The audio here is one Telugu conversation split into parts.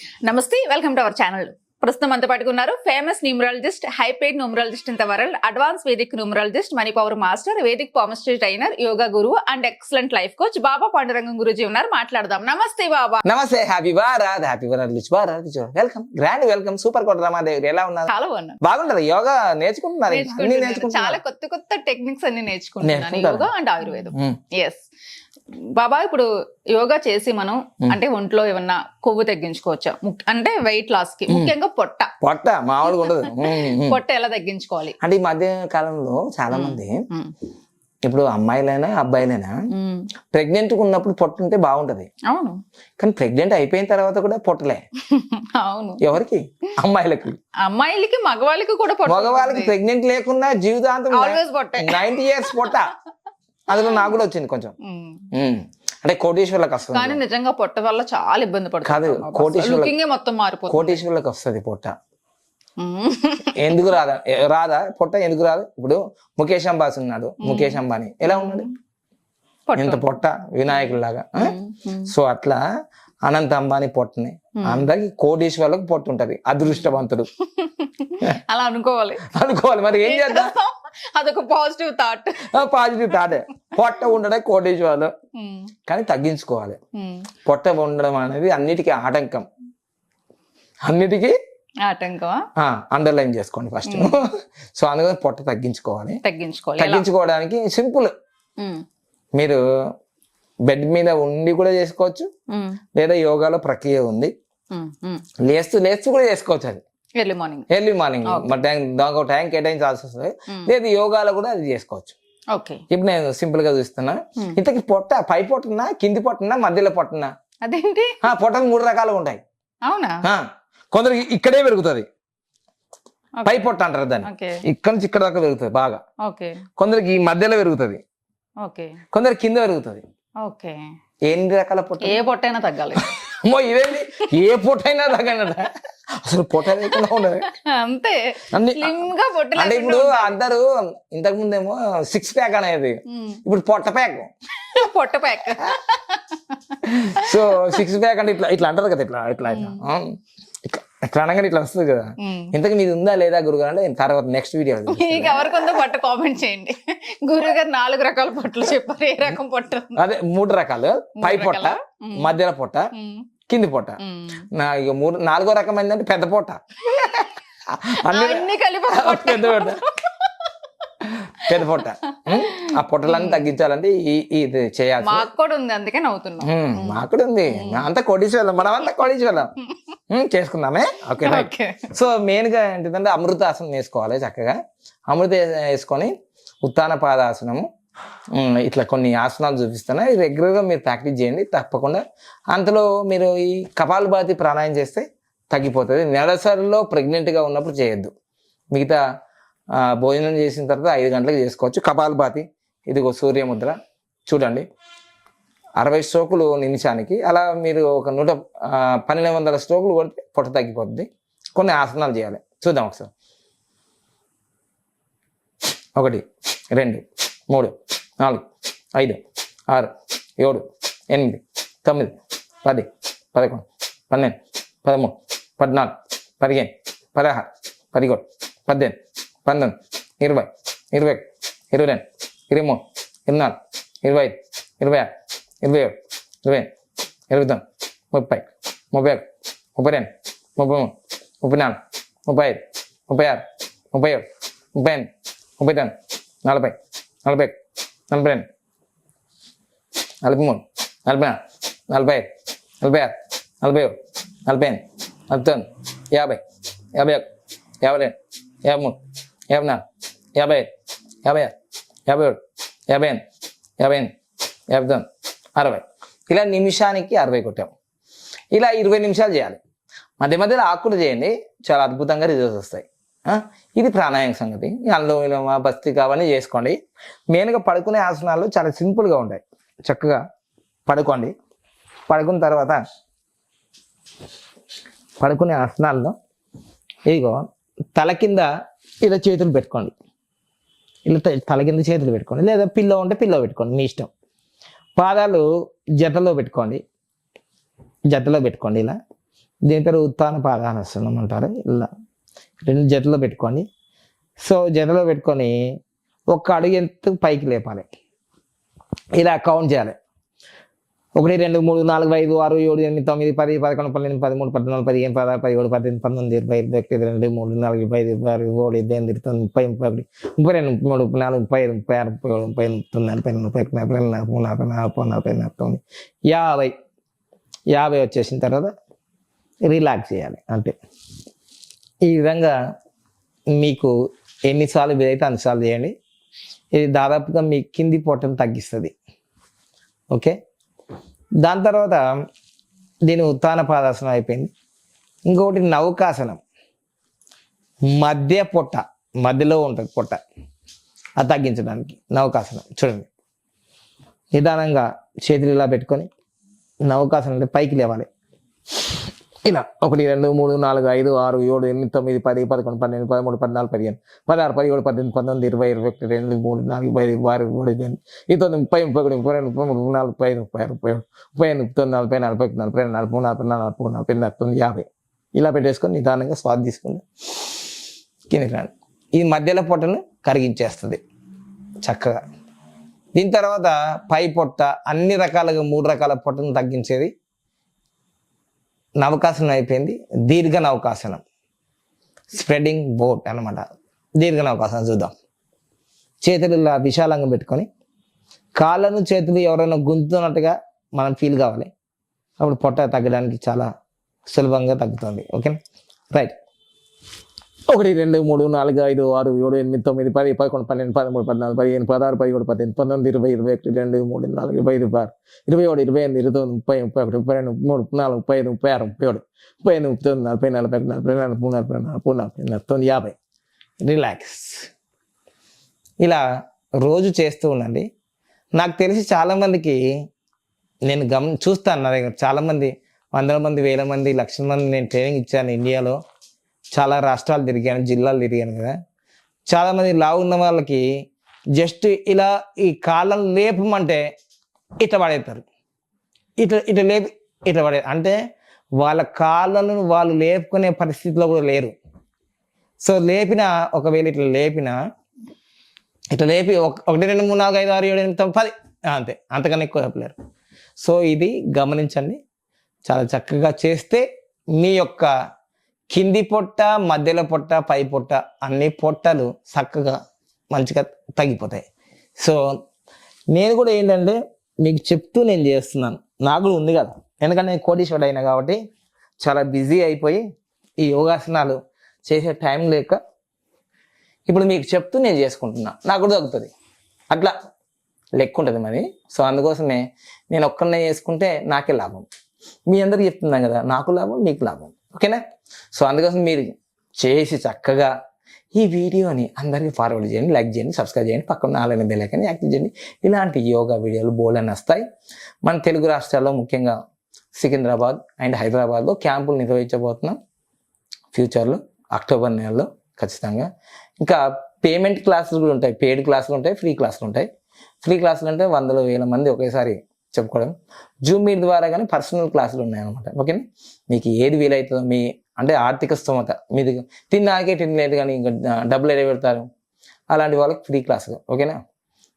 నమస్తే వెల్కమ్ టు అవర్ ఛానల్. ప్రస్తుతం అంతా పట్టుకున్నారు famous numerologist high paid numerologist in the world advance Vedic numerologist money power master Vedic palmistry trainer yoga గురువు and excellent life coach Baba Pandurangam Guruji ఉన్నారు. మాట్లాడదాం. నమస్తే బాబా. నమస్తే హ్యాపీ వారాద్ హ్యాపీ వారాద్ లిచ్ వారాద్ welcome grand welcome super Kota Ramadevi ఎలా ఉన్నారు? చాలా బాగున్నాను. బాగుంటది యోగా నేర్చుకుంటున్నారు. చాలా కొత్త కొత్త టెక్నిక్స్ అన్ని నేర్చుకుంటున్నాను. యోగా అండ్ ఆయుర్వేదం. ఎస్ బాబా ఇప్పుడు యోగా చేసి మనం. అంటే ఒంట్లో ఏమన్నా కొవ్వు తగ్గించుకోవచ్చా? అంటే వెయిట్ లాస్కి. ముఖ్యంగా పొట్ట. పొట్ట మామూలుగా ఉండదు. పొట్ట ఎలా తగ్గించుకోవాలి? అంటే ఈ మధ్య కాలంలో చాలా మంది. ఇప్పుడు అమ్మాయిలైనా అబ్బాయిలైనా. ప్రెగ్నెంట్ ఉంటే పొట్ట ఉంటే బాగుంటది. అవును. కానీ ప్రెగ్నెంట్ అయిపోయిన తర్వాత కూడా పొట్టలే. అవును. ఎవరికి? అమ్మాయిలకి. అమ్మాయిలకి మగవాళ్ళకి కూడా మగవాళ్ళకి ప్రెగ్నెంట్ లేకున్నా జీవితాంతం నైన్టీ ఇయర్స్ పొట్ట. అందులో నాకు కూడా వచ్చింది కొంచెం. అంటే కోటేశ్వర్లకు కానీ వస్తుంది నిజంగా పొట్ట వల్ల చాలా ఇబ్బంది కాదు, కోటీశ్వరుల- లుకింగ్ మొత్తం మారిపోతుంది. కోటేశ్వర్లకు వస్తుంది పొట్ట. ఎందుకు రాదా? రాదా? పొట్ట ఎందుకు రాదు? ఇప్పుడు ముఖేష్ అంబానీ ఉన్నాడు. ముఖేష్ అంబానీ. ఎలా ఉన్నాడు. ఎంత పొట్ట వినాయకుడిలాగా. సో అట్లా అనంత అంబానీ పొట్టని. అందరికి కోటేశ్వర్లకు పొట్ట ఉంటది. అదృష్టవంతుడు. అలా అనుకోవాలి. అనుకోవాలి. మరి ఏం చేద్దాం? అదొక పాజిటివ్ థాట్. పాజిటివ్ తాటే పొట్ట ఉండడే కోటేశ్వర్లు. కానీ తగ్గించుకోవాలి. పొట్ట ఉండడం అనేది అన్నిటికీ ఆటంకం. అన్నిటికీ అండర్లైన్ చేసుకోండి ఫస్ట్ సో అందుకని పొట్ట తగ్గించుకోవాలి. తగ్గించుకోవాలి? తగ్గించుకోవడానికి సింపుల్. మీరు బెడ్ మీద ఉండి కూడా చేసుకోవచ్చు. లేదా యోగాలో ప్రక్రియ ఉంది. లేస్తూ లేస్తూ కూడా చేసుకోవచ్చు అది. Early morning early morning Okay. మరి టైం దానికి టైం కేటాయించాల్సి వస్తుంది. ఉమ్. లేదు యోగాలో కూడా అది చేసుకోవచ్చు. ఓకే ఇప్పుడు నేను సింపుల్గా చూస్తున్నా. Hmm. ఇంతకి పొట్ట పై పొట్టనా కింది పొట్టనా మధ్యలో పొట్టనా అదేంటి? ఆ, పొట్టలు మూడు రకాలుగా ఉంటాయి. అవునా? ఆ, కొందరికి ఇక్కడే పెరుగుతుంది. పై పొట్ట అంటారు దాన్ని. ఇక్కడ నుంచి ఇక్కడ దాకా పెరుగుతుంది బాగా. ఓకే కొందరికి ఈ మధ్యలో పెరుగుతుంది. ఓకే కొందరు కింద పెరుగుతుంది. ఓకే ఎన్ని రకాల పొట్ట? ఏ పొట్టైనా తగ్గాలి. అమ్మో ఇదేంటి? ఏ పొట్ట అయినా తగ్గనట. అసలు పొట్ట లేకుండా ఉండదు. అంతే. పొట్ట అంటే ఇప్పుడు. అందరూ ఇంతకు ముందేమో సిక్స్ ప్యాక్ అనేది. ఇప్పుడు పొట్ట ప్యాక్. పొట్ట ప్యాక్. సో సిక్స్ ప్యాక్ అంటే ఇట్లా ఇట్లా అంటారు కదా ఇట్లా ఇట్లా ఇట్లా ఇట్లా అనగానే ఇట్లా వస్తుంది కదా ఇంతకు మీది ఉందా లేదా గురుగారు అంటే తర్వాత నెక్స్ట్ వీడియో మీకు ఎవరికి ఉందో పొట్ట కామెంట్ చేయండి గురువు గారు నాలుగు రకాల పొట్టలు చెప్పారు ఏ రకం పొట్ట? అదే మూడు రకాలు పై పొట్ట. మధ్యలో పొట్ట. కింది పొట్ట. నా ఇక మూడు నాలుగో రకం ఏంటంటే పెద్ద పొట్ట అన్ని కలిపి. పెద్ద పొట్ట పెద్ద పొట్ట? ఆ పొట్టలన్నీ తగ్గించాలంటే ఈ- ఇది చేయాలి మాకు కూడా ఉంది అందుకే నవ్వుతున్నాం. మాకు కూడా ఉంది. అంతా కోటీశ్వరం మనం అంతా ఉం, చేసుకుందామే? Okay right okay. సో మెయిన్గా ఏంటిదంటే అమృతాసనం వేసుకోవాలి చక్కగా. అమృత వేసుకొని ఉత్తాన పాదాసనము ఇట్లా కొన్ని ఆసనాలు చూపిస్తాను ఇవి రెగ్యులర్గా మీరు ప్రాక్టీస్ చేయండి తప్పకుండా. అంతలో మీరు ఈ కపాలభాతి ప్రాణాయం చేస్తే తగ్గిపోతుంది. నెలసరిలో pregnant గా ఉన్నప్పుడు చేయొద్దు. మిగతా భోజనం చేసిన తర్వాత ఐదు గంటలకు చేసుకోవచ్చు. కపాలభాతి ఇదిగో సూర్యముద్ర. చూడండి. అరవై స్ట్రోకులు నిమిషానికి. అలా మీరు ఒక నూట పన్నెండు వందల స్ట్రోకులు కొడితే పొట్ట తగ్గిపోతుంది కొన్ని ఆసనాలు చేయాలి. చూద్దాం ఒకసారి. ఒకటి రెండు మూడు నాలుగు ఐదు ఆరు ఏడు ఎనిమిది తొమ్మిది పది పదకొండు పన్నెండు పదమూడు పద్నాలుగు పదిహేను పదహారు పదిహేడు పద్దెనిమిది పంతొమ్మిది ఇరవై ఇరవై ఒకటి, ఇరవై రెండు ఇరవై మూడు ఇరవై నాలుగు ఇరవై ఐదు ఇరవై ఆరు ఇరవై ఏడు ఇరవై ఎనిమిది ఇరవై తొమ్మిది ముప్పై ముప్పై ఒకటి ముప్పై రెండు ముప్పై మూడు ముప్పై నాలుగు ముప్పై ఐదు ముప్పై ఆరు ముప్పై ఏడు ముప్పై ఎనిమిది ముప్పై తొమ్మిది నలభై నలభై ఒకటి నలభై రెండు నలభై మూడు నలభై నాలుగు నలభై ఐదు నలభై ఆరు నలభై ఏడు నలభై ఎనిమిది నలభై తొమ్మిది యాభై యాభై ఒకటి యాభై రెండు యాభై మూడు యాభై నాలుగు యాభై. ఐదు యాభై. ఆరు యాభై. ఏడు యాభై. ఎనిమిది యాభై. ఎనిమిది యాభై. తొమ్మిది అరవై. ఇలా నిమిషానికి అరవై కొట్టాము. ఇలా ఇరవై నిమిషాలు చేయాలి. మధ్య మధ్యలో ఆకులు చేయండి. చాలా అద్భుతంగా రిజల్ట్స్ వస్తాయి. ఇది ప్రాణాయామ సంగతి. అందులో విలోమ బస్తి అవన్నీ చేసుకోండి. మెయిన్గా పడుకునే ఆసనాలు చాలా సింపుల్గా ఉంటాయి. చక్కగా పడుకోండి. పడుకున్న తర్వాత పడుకునే ఆసనాల్లో ఇదిగో తల కింద ఇలా చేతులు పెట్టుకోండి. ఇలా తల కింద చేతులు పెట్టుకోండి. లేదా పిల్లో ఉంటే పిల్లో పెట్టుకోండి మీ ఇష్టం. పాదాలు జతలో పెట్టుకోండి. జతలో పెట్టుకోండి ఇలా. దీని పేరు ఉత్తాన పాదానాసనం అంటారు. ఇలా రెండు జతలో పెట్టుకోండి. సో జతలో పెట్టుకొని ఒక్క అడుగు ఎంత పైకి లేపాలి? ఇలా కౌంట్ చేయాలి. ఒకటి రెండు మూడు నాలుగు ఐదు ఆరు ఏడు ఎనిమిది తొమ్మిది పది పదకొండు పన్నెండు పదమూడు పద్నాలుగు పదిహేను పదహారు పదిహేడు పద్దెనిమిది పంతొమ్మిది ఇరవై ఇరవై ఒకటి రెండు మూడు నాలుగు ఇరవై ఐదు ఇరవై ఆరు ఏడు ఇరవై ఎనిమిది ఇరవై తొమ్మిది ముప్పై ముప్పై ఒకటి ముప్పై రెండు ముప్పై మూడు ముప్పై నాలుగు ముప్పై ఐదు ముప్పై ఆరు ముప్పై ఏడు ముప్పై ఎనిమిది తొమ్మిది నలభై రెండు ముప్పై ఒకటి నలభై రెండు నలభై మూడు నలభై నాలుగు నలభై నలభై తొమ్మిది యాభై యాభై వచ్చేసిన తర్వాత రిలాక్స్ చేయాలి అంతే ఈ విధంగా మీకు ఎన్నిసార్లు వీలైతే అన్నిసార్లు చేయండి. ఇది దాదాపుగా మీ కింది పొట్టను తగ్గిస్తుంది. ఓకే? దాని తర్వాత దీని ఉత్తాన పాదాసనం అయిపోయింది. ఇంకొకటి నౌకాసనం. మధ్య పొట్ట మధ్యలో ఉంటుంది పొట్ట. అది తగ్గించడానికి నౌకాసనం. చూడండి. నిదానంగా చేతులు ఇలా పెట్టుకొని నౌకాసనం అంటే పైకి లేవాలి. ఇలా ఒకటి రెండు మూడు నాలుగు ఐదు ఆరు ఏడు ఎనిమిది తొమ్మిది పది పదకొండు పన్నెండు పదమూడు పద్నాలుగు పదిహేను. పదహారు పదిహేడు పద్దెనిమిది పంతొమ్మిది ఇరవై ఇరవై ఒకటి రెండు మూడు నాలుగు పది ఆరు మూడు ఎనిమిది ఈ తొమ్మిది ముప్పై ముప్పై ఒకటి ముప్పై రెండు ముప్పై మూడు నాలుగు ముప్పై ఐదు ముప్పై ఆరు ముప్పై ముప్పై ఎనిమిది తొమ్మిది నలభై నలభై ఒకటి నలభై రెండు నలభై మూడు నలభై నాలుగు నలభై మూడు నలభై తొమ్మిది యాభై. ఇలా పెట్టేసుకొని నిదానంగా స్వాద్ తీసుకుని కిందకి ఈ మధ్యలో పొట్టను కరిగించేస్తుంది. చక్కగా. దీని తర్వాత పై పొట్ట అన్ని రకాలుగా మూడు రకాల పొట్టను తగ్గించేది నవకాసనం అయిపోయింది. దీర్ఘ నవకాసనం స్ప్రెడింగ్ బోట్ అనమాట దీర్ఘ నవకాసనం చూద్దాం. చేతులు ఇలా విశాలంగా పెట్టుకొని కాళ్ళను చేతులు ఎవరైనా గుంతున్నట్టుగా మనం ఫీల్ కావాలి. అప్పుడు పొట్ట తగ్గడానికి చాలా సులభంగా తగ్గుతుంది. ఓకేనా రైట్ ఒకటి రెండు మూడు నాలుగు ఐదు ఆరు ఏడు ఎనిమిది తొమ్మిది పది పదకొండు పన్నెండు పదమూడు పద్నాలుగు పదిహేను పదహారు పదిహేడు పద్దెనిమిది పంతొమ్మిది ఇరవై ఇరవై ఒకటి రెండు మూడు నాలుగు ఇరవై ఐదు ఆరు. ఇరవై ఏడు ఇరవై ఎనిమిది ఇరవై తొమ్మిది ముప్పై ముప్పై ఒకటి ముప్పై రెండు మూడు నాలుగు ముప్పై ఐదు ముప్పై ఆరు ముప్పై ఏడు ముప్పై ఎనిమిది ముప్పై తొమ్మిది నలభై నలభై ఒకటి నలభై నాలుగు మూడు నలభై నలభై నలభై నలభై తొమ్మిది యాభై. రిలాక్స్ ఇలా రోజు చేస్తూ ఉండండి. నాకు తెలిసి చాలామందికి నేను గమ చూస్తాను నా దగ్గర. చాలామంది వందల మంది వేల మంది లక్షల మంది నేను ట్రైనింగ్ ఇచ్చాను ఇండియాలో. చాలా రాష్ట్రాలు తిరిగాను జిల్లాలు తిరిగాను కదా. చాలామంది లావు ఉన్న వాళ్ళకి జస్ట్ ఇలా ఈ కాళ్ళను లేపమంటే ఇట్లా పడేస్తారు. ఇట్లా ఇట్లా లేపి ఇట్లా పడే అంటే వాళ్ళ కాళ్ళను వాళ్ళు లేపుకునే పరిస్థితిలో కూడా లేరు. సో లేపిన ఒకవేళ ఇట్లా లేపిన ఇట్లా లేపి ఒక- ఒకటి రెండు మూడు నాలుగు ఐదు ఆరు ఏడు ఎనిమిది పది అంతే. అంతకన్నా ఎక్కువ చెప్పలేరు సో ఇది గమనించండి. చాలా చక్కగా చేస్తే మీ యొక్క కింది పొట్ట మధ్యలో పొట్ట పై పొట్ట అన్ని పొట్టలు చక్కగా మంచిగా తగ్గిపోతాయి. సో నేను కూడా ఏంటంటే మీకు చెప్తూ నేను చేస్తున్నాను. నాకు కూడా ఉంది కదా. ఎందుకంటే నేను కోటీశ్వరుడు అయినా కాబట్టి చాలా బిజీ అయిపోయి ఈ యోగాసనాలు చేసే టైం లేక ఇప్పుడు మీకు చెప్తూ నేను చేసుకుంటున్నా. నాకు కూడా తగ్గుతుంది. అట్లా లెక్క ఉంటుంది మరి. సో అందుకోసమే నేను ఒక్కనే చేసుకుంటే నాకే లాభం. మీ అందరికి చెప్తున్నాను కదా నాకు లాభం మీకు లాభం. ఓకేనా? సో అందుకోసం మీరు చేసి చక్కగా ఈ వీడియోని అందరికీ ఫార్వర్డ్ చేయండి లైక్ చేయండి సబ్స్క్రైబ్ చేయండి పక్కన ఆలైన బెల్ యాక్టివ్ చేయండి. ఇలాంటి యోగా వీడియోలు బోల్డ్ అని వస్తాయి. మన తెలుగు రాష్ట్రాల్లో ముఖ్యంగా సికింద్రాబాద్ అండ్ హైదరాబాద్లో క్యాంపులు నిర్వహించబోతున్నాం. ఫ్యూచర్లో అక్టోబర్ నెలలో ఖచ్చితంగా. ఇంకా పేమెంట్ క్లాసులు కూడా ఉంటాయి. పెయిడ్ క్లాసులు ఉంటాయి ఫ్రీ క్లాసులు ఉంటాయి. ఫ్రీ క్లాసులు అంటే వందల వేల మంది ఒకేసారి చెప్పుకోవడం జూమ్ మీట్ ద్వారా కానీ పర్సనల్ క్లాసులు ఉన్నాయన్నమాట. ఓకేనా మీకు ఏది వీలవుతుందో మీ అంటే ఆర్థిక స్తోమత మీది తిన్నాకే తినలేదు కానీ ఇంకా డబ్బులు ఎడ పెడతారు? అలాంటి వాళ్ళకి ఫ్రీ క్లాస్ ఓకేనా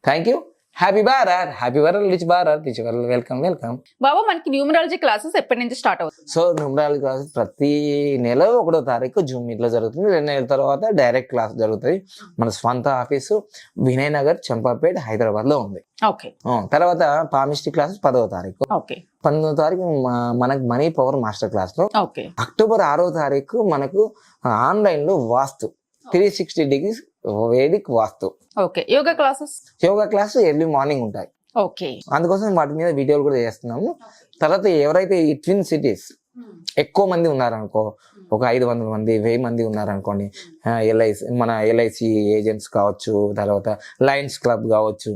thank you happy Bharat happy world rich Bharat rich world welcome welcome Baba మనకి న్యూమరాలజీ క్లాసెస్ ఎప్పటి నుంచి స్టార్ట్ అవుతుంది సో న్యూమరాలజీ క్లాస్ ప్రతి నెల ఒకటో తారీఖు జూమ్ మీట్లో జరుగుతుంది. రెండు నెలల తర్వాత డైరెక్ట్ క్లాస్ జరుగుతుంది మన స్వంత ఆఫీసు వినయ్ నగర్ చంపాపేట్ హైదరాబాద్లో ఉంది. ఓకే. తర్వాత పామిస్ట్రీ క్లాస్ పదవ తారీఖు. ఓకే. పంతొమ్మిదో తారీఖు మనకు మనీ పవర్ మాస్టర్ క్లాస్లో. ఓకే. అక్టోబర్ ఆరో తారీఖు మనకు ఆన్లైన్లో vastu. Three sixty degrees Vedic vastu. Okay yoga classes yoga class early morning ఉంటాయి. ఓకే అందుకోసం వాటి మీద వీడియోలు కూడా చేస్తున్నాము. తర్వాత ఎవరైతే ఈ ట్విన్ సిటీస్ ఎక్కువ మంది ఉన్నారనుకో ఒక ఐదు వందల మంది వెయ్యి మంది ఉన్నారనుకోండి ఎల్ఐసి మన ఎల్ఐసి ఏజెంట్స్ కావచ్చు తర్వాత లయన్స్ క్లబ్ కావచ్చు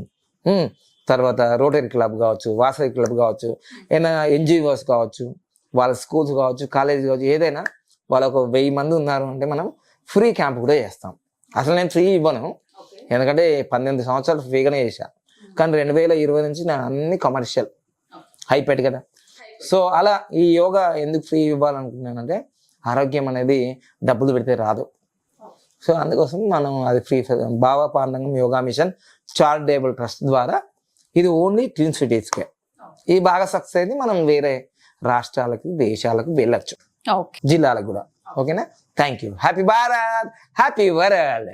తర్వాత రోటరీ క్లబ్ కావచ్చు వాసవి క్లబ్ కావచ్చు ఏదైనా ఎన్జిఓస్ కావచ్చు వాళ్ళ స్కూల్స్ కావచ్చు కాలేజ్ కావచ్చు ఏదైనా వాళ్ళ ఒక వెయ్యి మంది ఉన్నారు అంటే మనం ఫ్రీ క్యాంప్ కూడా చేస్తాం. అసలు నేను ఫ్రీ ఇవ్వను. ఎందుకంటే పన్నెండు సంవత్సరాలు ఫ్రీగానే చేశా. కానీ రెండు వేల ఇరవై నుంచి నా అన్ని కమర్షియల్ హైపెట్ కదా. సో అలా ఈ యోగా ఎందుకు ఫ్రీ ఇవ్వాలనుకుంటున్నానంటే ఆరోగ్యం అనేది డబ్బులు పెడితే రాదు. సో అందుకోసం మనం అది free Baba Pandurangam yoga mission charitable trust ద్వారా ఇది ఓన్లీ ట్విన్ సిటీస్కే. ఇది బాగా సక్సెస్ అయితే మనం వేరే రాష్ట్రాలకు దేశాలకు వెళ్ళొచ్చు. జిల్లాలకు కూడా. ఓకేనా thank you happy Bharat happy world